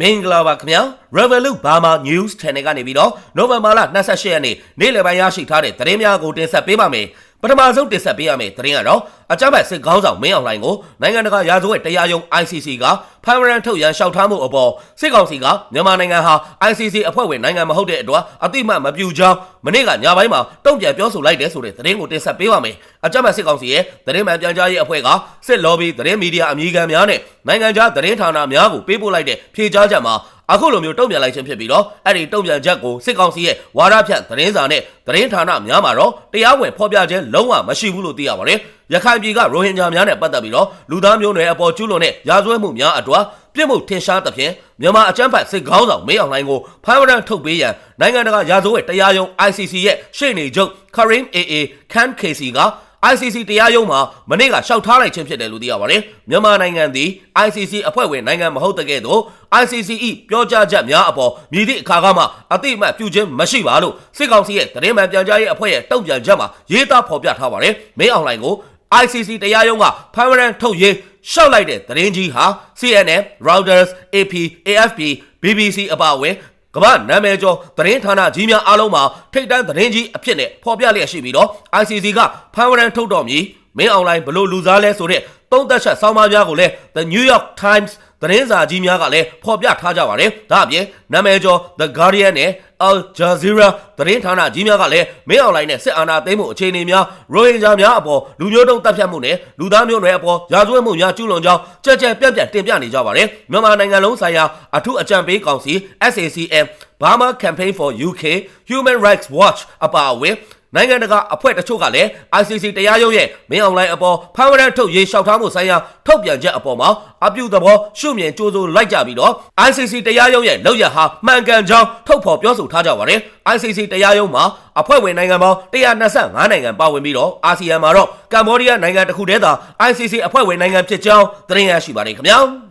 မင်္ဂလာပါခင်ဗျာ Revolut Burma News Channel ကနေပြီးတော့နိုဝင်ဘာလ28ရက်နေ့နေ့လယ်ပိုင်းရရှိထားတဲ့သတင်းများကိုတင်ဆက်ပေးပါမယ် ပထမဆုံးတင်ဆက်ပေးရမယ့်သတင်းကတော့အကြမ်းဖက်စစ်ကောင်းဆောင်မင်းအောင်လှိုင်ကိုနိုင်ငံတကာရာဇဝတ်တရားရုံး ICC ကဖမ်းဝရန်ထုတ်ရန်လျှောက်ထားမှုအပေါ်စစ်ကောင်စီကမြန်မာနိုင်ငံဟာ ICC အဖွဲ့ဝင်နိုင်ငံမဟုတ်တဲ့အတွက်အတိအမှတ်မပြုကြောင်းမနေ့ကညပိုင်းမှာတုံ့ပြန်ပြောဆိုလိုက်တဲ့ဆိုတဲ့သတင်းကိုတင်ဆက်ပေးပါမယ်အကြမ်းဖက်စစ်ကောင်စီရဲ့သတင်းမှန်ပြန်ကြားရေးအဖွဲ့ကစစ်လော်ဘီသတင်းမီဒီယာအမည်ခံများနဲ့နိုင်ငံခြားသတင်းဌာနများကိုပေးပို့လိုက်တဲ့ဖြေကြားချက်မှာ အခုလိုမျိုးတုံ့ပြန်လိုက်ခြင်းဖြစ်ပြီးတော့အဲ့ဒီတုံ့ပြန်ချက်ကိုစစ်ကောင်စီရဲ့ဝါဒဖြန့်သတင်းစာနဲ့သတင်းဌာနများမှာတော့တရားဝင်ဖော်ပြခြင်းလုံးဝမရှိဘူးလို့သိရပါတယ်။ရခိုင်ပြည်ကရိုဟင်ဂျာများနဲ့ပတ်သက်ပြီးတော့လူသားမျိုးနွယ်အပေါ်ကျူးလွန်တဲ့ရာဇဝတ်မှုများအတွက်ပြစ်မှုထင်ရှားသဖြင့်မြန်မာအကြမ်းဖက်စစ်ခေါင်းဆောင်မင်းအောင်လှိုင်ကိုဖမ်းဝရမ်းထုတ်ပေးရန်နိုင်ငံတကာရာဇဝတ်တရားရုံး ICC ရဲ့ရှေ့နေချုပ် Karim AA Khan Casey က ICC တရားရုံးမှာမနေ့ကရှောက်ထားလိုက်ခြင်းဖြစ်တယ်လို့သိရပါတယ်။မြန်မာနိုင်ငံသည် ICC အဖွဲ့ဝင်နိုင်ငံမဟုတ်တဲ့ကဲ့သို့ ICC ၏ပြောကြားချက်များအပေါ်မြည်သည့်အခါကမှအတိအမှတ်ပြုခြင်းမရှိပါလို့စစ်ကောင်စီရဲ့သတင်းမှန်ပြန်ကြားရေးအဖွဲ့ရဲ့တုံ့ပြန်ချက်မှာရေးသားဖော်ပြထားပါတယ်။မင်းအောင်လှိုင်ကို ICC တရားရုံးကဖမ်းဝရန်ထုတ်ရေးရှောက်လိုက်တဲ့သတင်းကြီးဟာ CNN, Reuters, AP, AFP, BBC အပါအဝင် ကမ္ဘာနာမည်ကျော်သတင်းဌာနကြီးများအားလုံးမှာထိတ်တန်းသတင်းကြီးအဖြစ်နဲ့ဖော်ပြလျက်ရှိပြီးတော့ ICC ကဖမ်းဝရန်ထုတ်တော်မူမင်းအွန်လိုင်းဘလို့လူစားလဲဆိုတဲ့သုံးသက်ချက်ဆောင်းပါးများကိုလည်း The New York Times သတင်းစာကြီးများကလည်းဖော်ပြထားကြပါတယ်။ဒါအပြင်နာမည်ကျော် The Guardian နဲ့ Al Jazeera သတင်းဌာနကြီးများကလည်းမင်းအွန်လိုင်းနဲ့စစ်အာဏာသိမ်းမှုအခြေအနေများရိုဟင်ဂျာများအပေါ်လူမျိုးတုံးတပ်ဖြတ်မှုနဲ့လူသားမျိုးနွယ်အပေါ်ရာဇဝတ်မှုများကျူးလွန်ကြောင်းကြက်ကြက်ပြန့်ပြန့်တင်ပြနေကြပါတယ်။မြန်မာနိုင်ငံလုံးဆိုင်ရာအထူးအကြံပေးကောင်စီ SACM Burma Campaign for UK Human Rights Watch အပါအဝင် နိုင်ငံတကာအဖွဲ့တချို့ကလည်း ICC တရားရုံးရဲ့မင်းအွန်လိုင်းအပေါ်ဖမ်းဝရမ်းထုတ်ရေးလျှောက်ထားမှုဆိုင်ရာထုတ်ပြန်ချက်အပေါ်မှာအပြုသဘောရှုမြင်ကြိုးစိုးလိုက်ကြပြီးတော့ ICC တရားရုံးရဲ့လောက်ရဟာမှန်ကန်ကြောင်းထုတ်ဖော်ပြောဆိုထားကြပါတယ်။ ICC တရားရုံးမှာအဖွဲ့ဝင်နိုင်ငံပေါင်း125နိုင်ငံပါဝင်ပြီးတော့အာဆီယံမှာတော့ကမ္ဘောဒီးယားနိုင်ငံတစ်ခုတည်းသာ ICC အဖွဲ့ဝင်နိုင်ငံဖြစ်ကြောင်းသတင်းရရှိပါတယ်ခင်ဗျာ။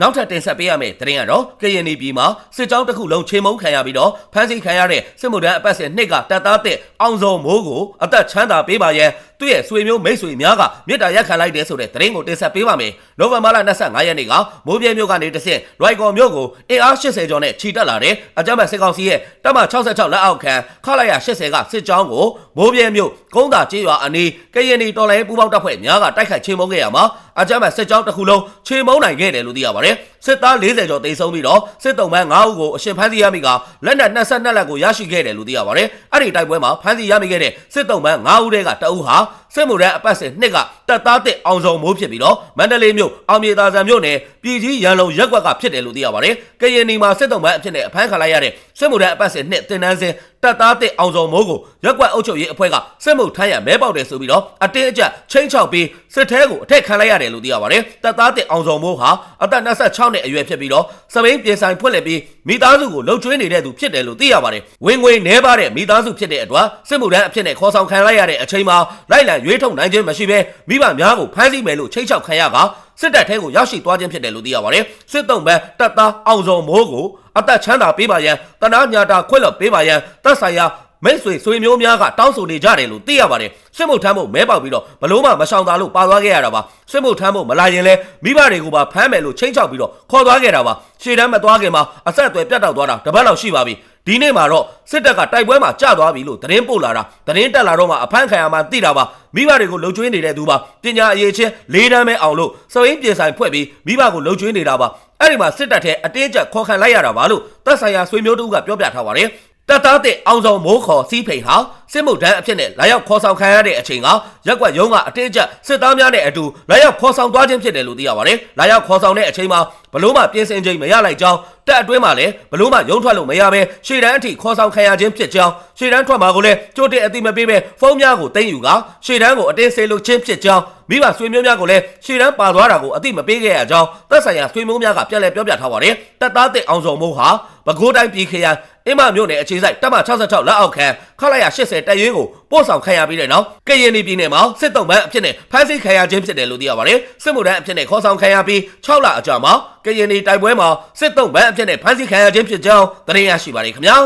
နောက်ထပ်တင်ဆက်ပေးရမယ့်သတင်းကတော့ကရင်နီပြည်မှာစစ်ကြောင်းတစ်ခုလုံးချိန်မုံခံရပြီးတော့ဖမ်းဆီးခံရတဲ့စစ်မှုထမ်းအပတ်စဉ်နှစ်ကတပ်သားတဲ့အောင်စောမိုးကိုအသက်ချမ်းသာပေးပါရန်သူ့ရဲ့ဆွေမျိုးမိတ်ဆွေများကမြစ်တာရက်ခံလိုက်တယ်ဆိုတဲ့သတင်းကိုတင်ဆက်ပေးပါမယ်။နိုဝင်ဘာလ25ရက်နေ့ကမိုးပြဲမြို့ကနေတဆင့်လွိုက်ကော်မြို့ကိုအင်အား80ကျော်နဲ့ခြိတက်လာတဲ့အကြမ်းဖက်စစ်ကောင်စီရဲ့တပ်မ66လက်အောက်ခံခလာရ80ကစစ်ကြောင်းကိုမိုးပြဲမြို့ကုန်းသာကျေးရွာအနီးကရင်နီတော်လိုင်းပူပေါင်းတပ်ဖွဲ့များကတိုက်ခိုက်ချိန်မုံခဲ့ရမှာအကြမ်းဖက်စစ်ကြောင်းတစ်ခုလုံးချိန်မုံနိုင်ခဲ့တယ်လို့သိရပါတယ်။စစ်သား40ကျော်တိတ်ဆုံးပြီးတော့စစ်တုံးပန်း9ဦးကိုအရှင်ဖမ်းဆီးရမိကလက်နက်22လက်ကိုရရှိခဲ့တယ်လို့သိရပါတယ်။အဲ့ဒီတိုက်ပွဲမှာဖမ်းဆီးရမိခဲ့တဲ့စစ်တုံးပန်း9ဦးတည်းကတအုပ်ဟာ စစ်မှုရန်အပတ်စဉ်နှစ်ကတပ်သားတစ်အောင်စုံမိုးဖြစ်ပြီးတော့မန္တလေးမြို့အောင်မြေသာဆန်မြို့နယ်ပြည်ကြီးရန်လုံရက်ကွက်ကဖြစ်တယ်လို့သိရပါတယ်။ကရင်နီမှာစစ်တုံးပန်းအဖြစ်နဲ့အဖမ်းခံလိုက်ရတဲ့စစ်မှုရန်အပတ်စဉ်နှစ်တင်နန်းစဉ်တပ်သားတစ်အောင်စုံမိုးကိုရက်ကွက်အုပ်ချုပ်ရေးအဖွဲ့ကစစ်မှုထမ်းရမဲပေါက်တယ်ဆိုပြီးတော့အတင်းအကျပ်ချင်းချောက်ပြီးစစ်ထဲကိုအထက်ခံလိုက်ရတယ်လို့သိရပါတယ်။တပ်သားတစ်အောင်စုံမိုးဟာအသက်26နှစ်အရွယ်ဖြစ်ပြီးတော့စပိန်ပြည်ဆိုင်ဖွင့်လှစ်ပြီးမိသားစုကိုလှုပ်ကျွေးနေတဲ့သူဖြစ်တယ်လို့သိရပါတယ်။ဝင်ငွေနှဲပါတဲ့မိသားစုဖြစ်တဲ့အတွက်စစ်မှုထမ်းအဖြစ်နဲ့ခေါ်ဆောင်ခံလိုက်ရတဲ့အချိန်မှာလိုက်လံရွေးထုတ်နိုင်ခြင်းမရှိဘဲမိဘများကိုဖမ်းဆီးမယ်လို့ချိတ်ချောက်ခံရကစစ်တပ်ထဲကိုရောက်ရှိသွားခြင်းဖြစ်တယ်လို့သိရပါတယ်။စစ်တုံးပန်းတပ်သားအောင်စုံမိုးကိုအသက်ချမ်းသာပေးပါရန်တနာညာတာခွဲ့လွတ်ပေးပါရန်တပ်ဆိုင်ရာမိတ်ဆွေဆွေမျိုးများကတောင်းဆိုနေကြတယ်လို့သိရပါတယ်စစ်မှုထမ်းဖို့မဲပေါက်ပြီးတော့ဘလို့မှမဆောင်တာလို့ပါသွားခဲ့ရတာပါစစ်မှုထမ်းဖို့မလာရင်လဲမိဘတွေကိုပါဖမ်းမယ်လို့ချိန်ချောက်ပြီးတော့ခေါ်သွားခဲ့တာပါရှေ့တန်းမသွားခင်မှာအဆက်အသွယ်ပြတ်တောက်သွားတာတပတ်လောက်ရှိပါပြီ ဒီနေ့မှာတော့စစ်တပ်ကတိုက်ပွဲမှာကြာသွားပြီလို့သတင်းပို့လာတာသတင်းတက်လာတော့မှအဖမ်းခံရမှသိတာပါမိဘတွေကိုလှုပ်ကျွေးနေတဲ့သူပါပညာအရေးချင်းလေးတန်းပဲအောင်လို့စဝင်းပြင်ဆိုင်ဖွဲ့ပြီးမိဘကိုလှုပ်ကျွေးနေတာပါအဲ့ဒီမှာစစ်တပ်ထဲအတင်းကျပ်ခေါ်ခံလိုက်ရတာပါလို့သက်ဆိုင်ရာဆွေမျိုးတို့ကပြောပြထားပါတယ်တပ်သားတဲ့အောင်ဆောင်မိုးခေါ်စီးဖိန်ဟာ စစ်မှုထမ်းအဖြစ်နဲ့လာရောက်ခေါ်ဆောင်ခံရတဲ့အချိန်ကရက်ကွက်ရုံးကအတင်းကျပ်စစ်သားများနဲ့အတူလာရောက်ခေါ်ဆောင်သွားခြင်းဖြစ်တယ်လို့သိရပါတယ်။လာရောက်ခေါ်ဆောင်တဲ့အချိန်မှာဘလို့မှပြင်ဆင်ချိန်မရလိုက်ကြောင်းတက်အတွင်းမှာလည်းဘလို့မှရုံးထွက်လို့မရဘဲရှေ့တန်းအထိခေါ်ဆောင်ခံရခြင်းဖြစ်ကြောင်းရှေ့တန်းထွက်မှာကိုလည်းကြိုတင်အတိမပေးဘဲဖုန်းများကိုတင်ယူကရှေ့တန်းကိုအတင်းစေလို့ချင်းဖြစ်ကြောင်းမိဘဆွေမျိုးများကိုလည်းရှေ့တန်းပါသွားတာကိုအတိမပေးခဲ့ရကြောင်းသက်ဆိုင်ရာဆွေမျိုးများကပြန်လည်ပြောပြထားပါတယ်။တပ်သားတဲ့အောင်ဆောင်မိုးဟာပဲခူးတိုင်းပြည်ခရိုင်အင်းမမြို့နယ်အခြေစိုက်တပ်မ66လက်အောက်ခံခလာရ80တပ်ရင်းကိုပို့ဆောင်ခံရပြီးတဲ့နောက်ကရင်ပြည်နယ်မှာစစ်တုံးပန်းအဖြစ်နဲ့ဖမ်းဆီးခံရခြင်းဖြစ်တယ်လို့သိရပါတယ်စစ်မှုထမ်းအဖြစ်နဲ့ခေါ်ဆောင်ခံရပြီး6လအကြာမှာကရင်တိုက်ပွဲမှာစစ်တုံးပန်းအဖြစ်နဲ့ဖမ်းဆီးခံရခြင်းဖြစ်ကြောင်းသတင်းရရှိပါတယ်ခင်ဗျာစ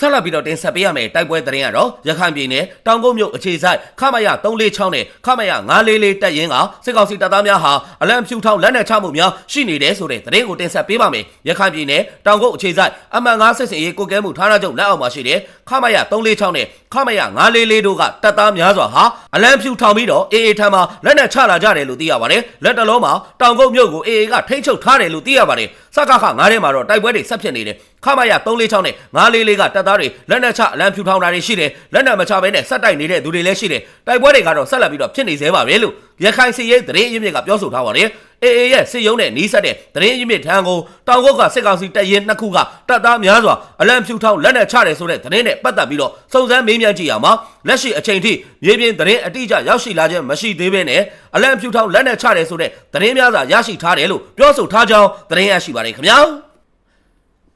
ဆက်လက်ပြီးတော့တင်ဆက်ပေးရမယ်တိုက်ပွဲသတင်းကတော့ရခိုင်ပြည်နယ်တောင်ကုန်းမြို့အခြေဆိုင်ခမရ346နဲ့ခမရ944တပ်ရင်းကစစ်ကောင်စီတပ်သားများဟာအလံဖြူထောင်လက်နက်ချမှုများရှိနေတယ်ဆိုတဲ့သတင်းကိုတင်ဆက်ပေးပါမယ်ရခိုင်ပြည်နယ်တောင်ကုန်းအခြေဆိုင်အမှန်9စစ်စင်ရေးကိုကဲမှုဌာနချုပ်လက်အောက်မှာရှိတဲ့ခမရ346နဲ့ခမရ944တို့ကတပ်သားများစွာဟာအလံဖြူထောင်ပြီးတော့အေအေထံမှာလက်နက်ချလာကြတယ်လို့သိရပါတယ်လက်တလုံးမှာတောင်ကုန်းမြို့ကိုအေအေကထိန်းချုပ်ထားတယ်လို့သိရပါတယ်စကခ9ထဲမှာတော့တိုက်ပွဲတွေဆက်ဖြစ်နေတယ်ခမရ346နဲ့944ကတပ်သားတွေလက်နက်ချအလံဖြူထောင်တာတွေရှိတယ်လက်နက်မချဘဲနဲ့ဆက်တိုက်နေတဲ့သူတွေလည်းရှိတယ်တိုက်ပွဲတွေကတော့ဆက်လက်ပြီးတော့ဖြစ်နေသေးပါပဲလို့ရခိုင်စီရေးသတင်းအရင်းမြစ်ကပြောဆိုထားပါတယ်အေအေရဲ့စစ်ရုံးနဲ့နီးစပ်တဲ့သတင်းအရင်းမြစ်ထံကိုတောင်ကုတ်ကစစ်ကောင်စီတပ်ရင်းနှစ်ခုကတပ်သားများစွာအလံဖြူထောင်လက်နက်ချတယ်ဆိုတဲ့သတင်းနဲ့ပတ်သက်ပြီးတော့စုံစမ်းမေးမြန်းကြည့်ရမှာလက်ရှိအချိန်ထိမြေပြင်သတင်းအတိအကျရောက်ရှိလာခြင်းမရှိသေးဘဲနဲ့အလံဖြူထောင်လက်နက်ချတယ်ဆိုတဲ့သတင်းများစွာရရှိထားတယ်လို့ပြောဆိုထားကြောင်းသတင်းရရှိပါတယ်ခင်ဗျာ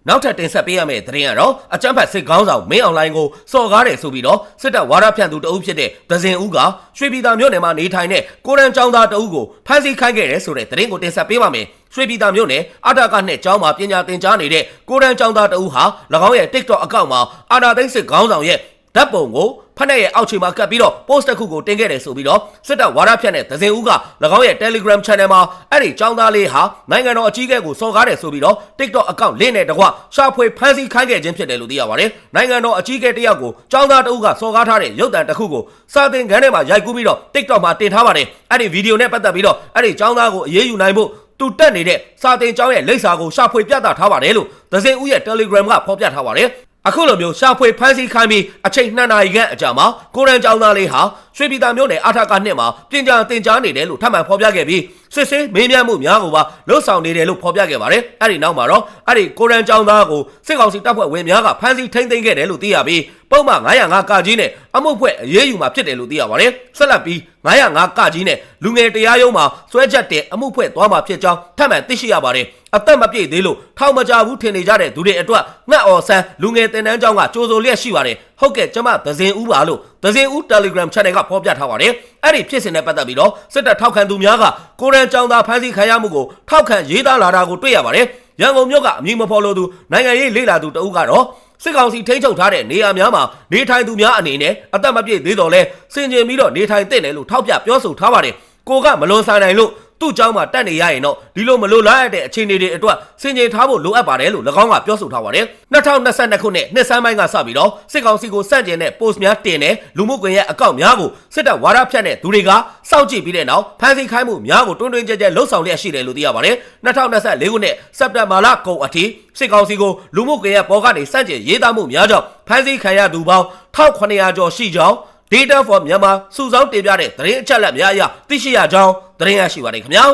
နောက်ထပ်တင်ဆက်ပေးရမယ့်သတင်းကတော့အကြမ်းဖက်စစ်ကောင်းဆောင်မင်းအွန်လိုင်းကိုစော်ကားတယ်ဆိုပြီးတော့စစ်တပ်ဝါဒဖြန့်သူတအုပ်ဖြစ်တဲ့ဒဇင်ဦးကရွှေပြည်သာမြို့နယ်မှာနေထိုင်တဲ့ကိုရန်ကျောင်းသားတအုပ်ကိုဖမ်းဆီးခိုင်းခဲ့တယ်ဆိုတဲ့သတင်းကိုတင်ဆက်ပေးပါမယ်ရွှေပြည်သာမြို့နယ်အတာကနဲ့ကျောင်းမှာပညာသင်ကြားနေတဲ့ကိုရန်ကျောင်းသားတအုပ်ဟာ၎င်းရဲ့ TikTok အကောင့်မှာအာနာသိန်းစစ်ကောင်းဆောင်ရဲ့ ဓာတ်ပုံကိုဖက်နဲ့ရဲ့အောက်ခြေမှာကပ်ပြီးတော့ post တစ်ခုကိုတင်ခဲ့တယ်ဆိုပြီးတော့စစ်တပ်ဝါဒဖြန့်တဲ့ဒဇင်ဦးက၎င်းရဲ့ Telegram Channel မှာအဲ့ဒီចောင်းသားလေးဟာနိုင်ငံတော်အကြီးအကဲကိုစော်ကားတယ်ဆိုပြီးတော့ TikTok အကောင့်လင့်နဲ့တကွရှာဖွေဖမ်းဆီးခိုင်းခဲ့ခြင်းဖြစ်တယ်လို့သိရပါတယ်။နိုင်ငံတော်အကြီးအကဲတယောက်ကိုចောင်းသားတအုပ်ကစော်ကားထားတဲ့ရုပ်သံတစ်ခုကိုစာသင်ခန်းထဲမှာရိုက်ကူးပြီးတော့ TikTok မှာတင်ထားပါတယ်။အဲ့ဒီဗီဒီယိုနဲ့ပတ်သက်ပြီးတော့အဲ့ဒီចောင်းသားကိုအေးအေးယူနိုင်ဖို့သူတက်နေတဲ့စာတင်ကျောင်းရဲ့လိပ်စာကိုရှာဖွေပြသထားပါတယ်လို့ဒဇင်ဦးရဲ့ Telegram ကဖော်ပြထားပါတယ်။ အခုလိုမျိုးရှာဖွေဖမ်းဆီးခိုင်းပြီးအချိန်2နာရီခန့်အကြာမှာကိုရန်ကျောင်းသားလေးဟာရွှေပြည်သာမြို့နယ်အထက်ကနှစ်မှာပြင်ကြားတင်ကြားနေတယ်လို့ထပ်မံဖော်ပြခဲ့ပြီး စစ်ဆေးမေးမြန်းမှုများကိုပါလှုပ်ဆောင်နေတယ်လို့ဖော်ပြခဲ့ပါတယ်။အဲ့ဒီနောက်မှာတော့အဲ့ဒီကိုရန်ကျောင်းသားကိုစစ်ကောင်စီတပ်ဖွဲ့ဝင်များကဖမ်းဆီးထိန်းသိမ်းခဲ့တယ်လို့သိရပြီးပုံမှန်905ကကြီးနဲ့အမှုဖွဲ့အရေးယူမှာဖြစ်တယ်လို့သိရပါတယ်။ဆက်လက်ပြီး905ကကြီးနဲ့လူငယ်တရားရုံးမှာစွဲချက်တင်အမှုဖွဲ့သွားမှာဖြစ်ကြောင်းထပ်မံသိရှိရပါတယ်။အသက်မပြည့်သေးလို့ထောင်မကြဘူးထင်နေကြတဲ့သူတွေအတွက်ငှက်အော်ဆန်းလူငယ်တင်တန်းကျောင်းကကြိုးစိုးလျက်ရှိပါတယ် ဟုတ်ကဲ့ကျမသဇင်ဦးပါလို့သဇင်ဦး Telegram Channel ကဖော်ပြထားပါတယ်အဲ့ဒီဖြစ်စဉ်နဲ့ပတ်သက်ပြီးတော့စစ်တပ်ထောက်ခံသူများကကိုရန်ကျောင်းသားဖမ်းဆီးခံရမှုကိုထောက်ခံရေးသားလာတာကိုတွေ့ရပါတယ်ရန်ကုန်မြို့ကအမည်မဖော်လို့သူနိုင်ငံရေးလေ့လာသူတအုပ်ကတော့စစ်ကောင်စီထိန်းချုပ်ထားတဲ့နေရာများမှာနေထိုင်သူများအနေနဲ့အသက်မပြည့်သေးတော့လဲစင်ကြင်ပြီးတော့နေထိုင်တဲ့တယ်လို့ထောက်ပြပြောဆိုထားပါတယ်ကိုကမလွန်ဆန်နိုင်လို့ သူ့เจ้าမှာတက်နေရရင်တော့ဒီလိုမလိုလားရတဲ့အခြေအနေတွေအတွက်စင်ကြင်ထားဖို့လိုအပ်ပါတယ်လို့၎င်းကပြောဆိုထားပါတယ်2022ခုနှစ်နှစ်ဆန်းပိုင်းကစပြီးတော့စစ်ကောင်စီကိုစန့်ကျင်တဲ့ post များတင်တဲ့လူမှုကွန်ရက်အကောင့်များကိုစစ်တပ်ဝါဒဖြန့်တဲ့သူတွေကစောင့်ကြည့်ပြီးတဲ့နောက်ဖမ်းဆီးခိုင်းမှုများကိုတွင်းတွင်းကြဲကြဲလှုပ်ဆောင်လျက်ရှိတယ်လို့သိရပါတယ်2024ခုနှစ်စက်တင်ဘာလကုန်အထိစစ်ကောင်စီကိုလူမှုကွန်ရက်ပေါ်ကနေစန့်ကျင်ရေးသားမှုများကြောင့်ဖမ်းဆီးခံရသူပေါင်း1900ကျော်ရှိကြောင်း Data for Myanmar စုဆောင်းတင်ပြတဲ့သတင်းအချက်အလက်များအရသိရှိရကြောင်းသတင်းရရှိပါတယ်ခင်ဗျာ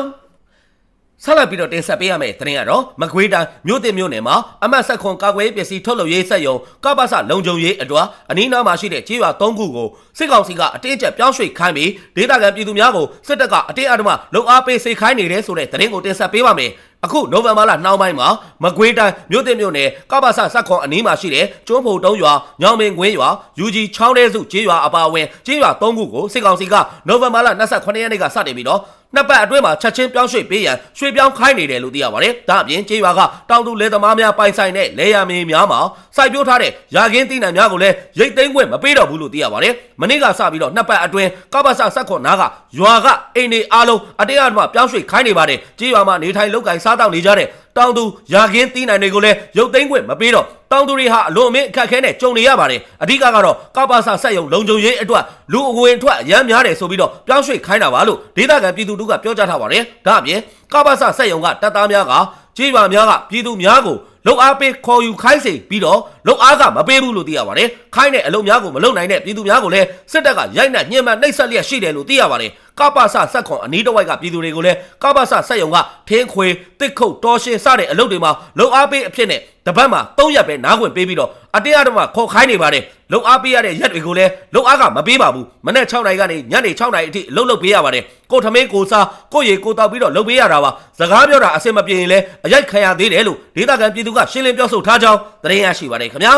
ဆက်လက်ပြီးတော့တင်ဆက်ပေးရမယ့်သတင်းကတော့မကွေးတိုင်းမြို့တင်မြို့နယ်မှာအမတ်ဆက်ခွန်ကာကွယ်ရေးပစ္စည်းထုတ်လုပ်ရေးစက်ရုံကပ္ပစလုံခြုံရေးအတွက်အနီးနားမှာရှိတဲ့ခြေရွာ၃ခုကိုစစ်ကောင်စီကအတင်းအကျပ်ပြောင်းရွှေ့ခိုင်းပြီးဒေသခံပြည်သူများကိုစစ်တပ်ကအတင်းအဓမ္မလုံအားပေးစေခိုင်းနေတယ်ဆိုတဲ့သတင်းကိုတင်ဆက်ပေးပါမယ်အခုနိုဝင်ဘာလနှောင်းပိုင်းမှာမကွေးတိုင်းမြို့တင်မြို့နယ်ကပ္ပစစက်ခွန်အနီးမှာရှိတဲ့ကျွန်းဖို့တုံးရွာညောင်ပင်ကွင်းရွာယူဂျီချောင်းတဲစုကျေးရွာအပါအဝင်ကျေးရွာ၃ခုကိုစစ်ကောင်စီကနိုဝင်ဘာလ28ရက်နေ့ကစတင်ပြီးတော့ နှစ်ပတ်အတွင်းမှာချက်ချင်းပြောင်းရွှေ့ပေးရန်ရွှေ့ပြောင်းခိုင်းနေတယ်လို့သိရပါတယ်။ဒါအပြင်ကျေးရွာကတောင်သူလယ်သမားများပိုင်ဆိုင်တဲ့လယ်ယာမြေများမှာစိုက်ပျိုးထားတဲ့ရာခင်းသီးနှံများကိုလည်းရိတ်သိမ်းခွင့်မပေးတော့ဘူးလို့သိရပါတယ်။မနေ့ကစပြီးတော့နှစ်ပတ်အတွင်းကပ္ပစစက်ခွန်နားကရွာကအိမ်တွေအားလုံးအတင်းအဓမ္မပြောင်းရွှေ့ခိုင်းနေပါတယ်။ကျေးရွာမှာနေထိုင်လုပ်ကိုင်စားတောက်နေကြတဲ့တောင်သူရာခင်းသီးနှံတွေကိုလည်းရုတ်သိမ်းခွင့်မပေးတော့ တောင်သူတွေဟာအလွန်အမင်းအခက်အခဲနဲ့ကြုံနေရပါတယ်အဓိကကတော့ကပ္ပစဆက်ယုံလုံခြုံရေးအတွက်လူအဝင်ထွက်အရမ်းများတယ်ဆိုပြီးတော့ပြောင်းရွှေ့ခိုင်းတာပါလို့ဒေသခံပြည်သူတို့ကပြောကြားထားပါတယ်ဒါအပြင်ကပ္ပစဆက်ယုံကတပ်သားများကကြေးရွာများကပြည်သူများကိုလုံအားပေးခေါ်ယူခိုင်းစေပြီးတော့လုံအားကမပေးဘူးလို့သိရပါတယ်ခိုင်းတဲ့အလုံများကိုမလုံနိုင်တဲ့ပြည်သူများကိုလည်းစစ်တပ်ကရိုက်နှက်ညှဉ်းပန်းနှိပ်စက်လျက်ရှိတယ်လို့သိရပါတယ် ကပ္ပစဆက်ခွန်အနီးတစ်ဝိုက်ကပြည်သူတွေကိုလည်းကပ္ပစဆက်ယုံကထင်းခွေတစ်ခုတ်တော်ရှင်စတဲ့အလုပ်တွေမှာလုံအားပေးအဖြစ်နဲ့တပတ်မှာ၃ရက်ပဲနားခွင့်ပေးပြီးတော့အတင်းအဓမ္မခေါ်ခိုင်းနေပါတယ်လုံအားပေးရတဲ့ရက်တွေကိုလည်းလုံအားကမပေးပါဘူးမနေ့6နိုင်ကနေညနေ6နိုင်အထိအလုပ်လုပ်ပေးရပါတယ်ကိုထမင်းကိုစားကိုရေကိုတောက်ပြီးတော့လုပ်ပေးရတာပါစကားပြောတာအဆင်မပြေရင်လည်းအရိုက်ခံရသေးတယ်လို့ဒေသခံပြည်သူကရှင်းလင်းပြောဆိုထားကြောင်းသတင်းရရှိပါတယ်ခင်ဗျာ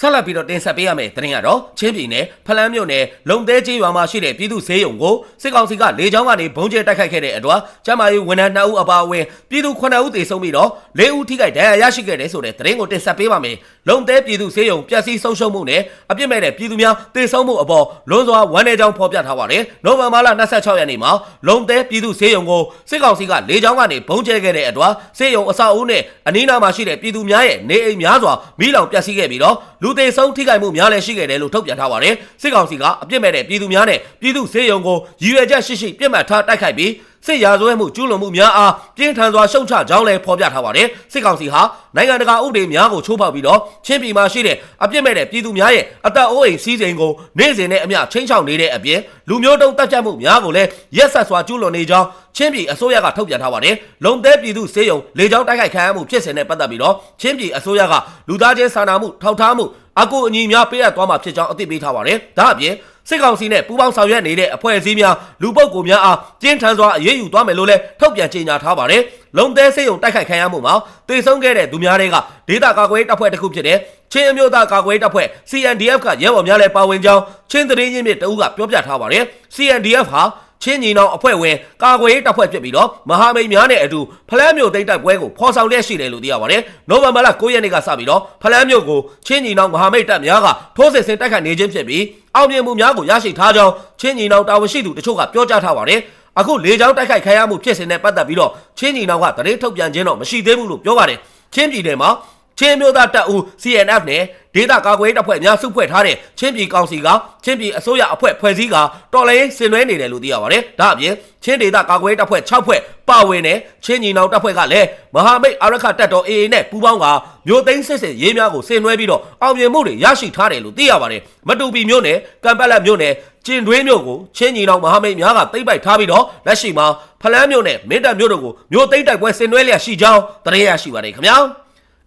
ဆက်လက်ပြီးတော့တင်ဆက်ပေးရမယ့်သတင်းကတော့ချင်းပြည်နယ်ဖလန်းမြို့နယ်လုံသေးကျေးရွာမှာရှိတဲ့ပြည်သူဈေးရုံကိုစစ်ကောင်စီကလေကြောင်းကနေဘုံကျဲတိုက်ခိုက်ခဲ့တဲ့အတွက်ကျမ်းမာရေးဝန်ထမ်း2ဦးအပါအဝင်ပြည်သူ9ဦးသေဆုံးပြီးတော့4ဦးထိခိုက်ဒဏ်ရာရရှိခဲ့တယ်ဆိုတဲ့သတင်းကိုတင်ဆက်ပေးပါမယ်။လုံသေးပြည်သူဈေးရုံပျက်စီးဆုံးရှုံးမှုနဲ့အပြစ်မဲ့တဲ့ပြည်သူများသေဆုံးမှုအပေါ်လွန်စွာဝမ်းနည်းကြောင်းဖော်ပြထားပါတယ်။နိုဝင်ဘာလ26ရက်နေ့မှာလုံသေးပြည်သူဈေးရုံကိုစစ်ကောင်စီကလေကြောင်းကနေဘုံကျဲခဲ့တဲ့အတွက်ဈေးရုံအဆောက်အဦနဲ့အနီးနားမှာရှိတဲ့ပြည်သူများရဲ့နေအိမ်များစွာမိလောင်ပျက်စီးခဲ့ပြီးတော့လူသေဆုံးထိခိုက်မှုများလည်းရှိခဲ့တယ်လို့ထုတ်ပြန်ထားပါတယ်။စစ်ကောင်စီကအပြစ်မဲ့တဲ့ပြည်သူများနဲ့ပြည်သူစေယုံကိုရည်ရွယ်ချက်ရှိရှိပြစ်မှတ်ထားတိုက်ခိုက်ပြီး စစ်ရာဇဝဲမှုကျူးလွန်မှုများအားပြင်းထန်စွာရှုံချကြောင်းလည်းဖော်ပြထားပါတယ်။စစ်ကောင်စီဟာနိုင်ငံတကာဥပဒေများကိုချိုးဖောက်ပြီးတော့ချင်းပြည်မှာရှိတဲ့အပြစ်မဲ့တဲ့ပြည်သူများရဲ့အသက်အိုးအိမ်စီးစိမ်ကိုနေ့စဉ်နဲ့အမျှချင်းချောင်နေတဲ့အပြင်လူမျိုးတုံးတပ်ဖြတ်မှုများကိုလည်းရက်ဆက်စွာကျူးလွန်နေကြောင်းချင်းပြည်အစိုးရကထုတ်ပြန်ထားပါတယ်။လုံသေးပြည်သူစေယုံလေကြောင်းတိုက်ခိုက်ခံရမှုဖြစ်စဉ်နဲ့ပတ်သက်ပြီးတော့ချင်းပြည်အစိုးရကလူသားချင်းစာနာမှုထောက်ထားမှုအကူအညီများပေးအပ်သွားမှာဖြစ်ကြောင်းအသိပေးထားပါတယ်။ဒါအပြင် စစ်ကောင်စီနဲ့ပူးပေါင်းဆောင်ရွက်နေတဲ့အဖွဲ့အစည်းများလူပုဂ္ဂိုလ်များအားကျင်းထန်စွာအရေးယူသွားမယ်လို့လည်းထုတ်ပြန်ကြေညာထားပါတယ်။လုံသေးစေယုံတိုက်ခိုက်ခံရမှုမှာတေဆုံးခဲ့တဲ့သူများတွေကဒေသကာကွယ်တပ်ဖွဲ့တစ်ခုဖြစ်တဲ့ချင်းအမျိုးသားကာကွယ်တပ်ဖွဲ့ CNDF ကရဲဘော်များလည်းပါဝင်ကြောင်းချင်းသတင်းရင်းမြစ်တအုပ်ကပြောပြထားပါတယ်။ CNDF ဟာ ချင်းညီနောင်အဖွဲ့ဝင်ကာကွယ်ရေးတပ်ဖွဲ့ဖြစ်ပြီးတော့မဟာမိတ်များနဲ့အတူဖလန်းမြို့သိမ်းတိုက်ပွဲကိုဖော်ဆောင်လျက်ရှိတယ်လို့သိရပါတယ်။နိုဝင်ဘာလ9ရက်နေ့ကစပြီးတော့ဖလန်းမြို့ကိုချင်းညီနောင်မဟာမိတ်တပ်များကထိုးစစ်ဆင်တိုက်ခိုက်နေခြင်းဖြစ်ပြီးအောင်မြင်မှုများကိုရရှိထားကြောင်းချင်းညီနောင်တာဝန်ရှိသူတချို့ကပြောကြားထားပါတယ်။အခုလေကြောင်းတိုက်ခိုက်ခံရမှုဖြစ်စဉ်နဲ့ပတ်သက်ပြီးတော့ချင်းညီနောင်ကတရေထုတ်ပြန်ခြင်းတော့မရှိသေးဘူးလို့ပြောပါတယ်။ချင်းပြည်နယ်မှာ ချင်းမျိုးသားတပ်ဦး CNF နဲ့ဒေသကာကွယ်ရေးတပ်ဖွဲ့များစုဖွဲ့ထားတဲ့ချင်းပြည်ကောင်စီကချင်းပြည်အစိုးရအဖွဲ့ဖွဲ့စည်းကတော်လှန်ရေးဆင်နွှဲနေတယ်လို့သိရပါတယ်။ဒါအပြင်ချင်းဒေသကာကွယ်ရေးတပ်ဖွဲ့6ဖွဲ့ပါဝင်တဲ့ချင်းညီနောင်တပ်ဖွဲ့ကလည်းမဟာမိတ်အာရခတပ်တော် AA နဲ့ပူးပေါင်းကမြို့သိမ်းစစ်စစ်ရေးများကိုဆင်နွှဲပြီးတော့အောင်မြင်မှုတွေရရှိထားတယ်လို့သိရပါတယ်။မတူပီမြို့နယ်ကံပတ်လက်မြို့နယ်ကျင်တွင်းမြို့ကိုချင်းညီနောင်မဟာမိတ်များကသိမ့်ပိုက်ထားပြီးတော့လက်ရှိမှာဖလန်းမြို့နယ်မင်းတပ်မြို့တို့ကိုမြို့သိမ်းတိုက်ပွဲဆင်နွှဲလျက်ရှိကြောင်းသတင်းရရှိပါတယ်ခင်ဗျာ။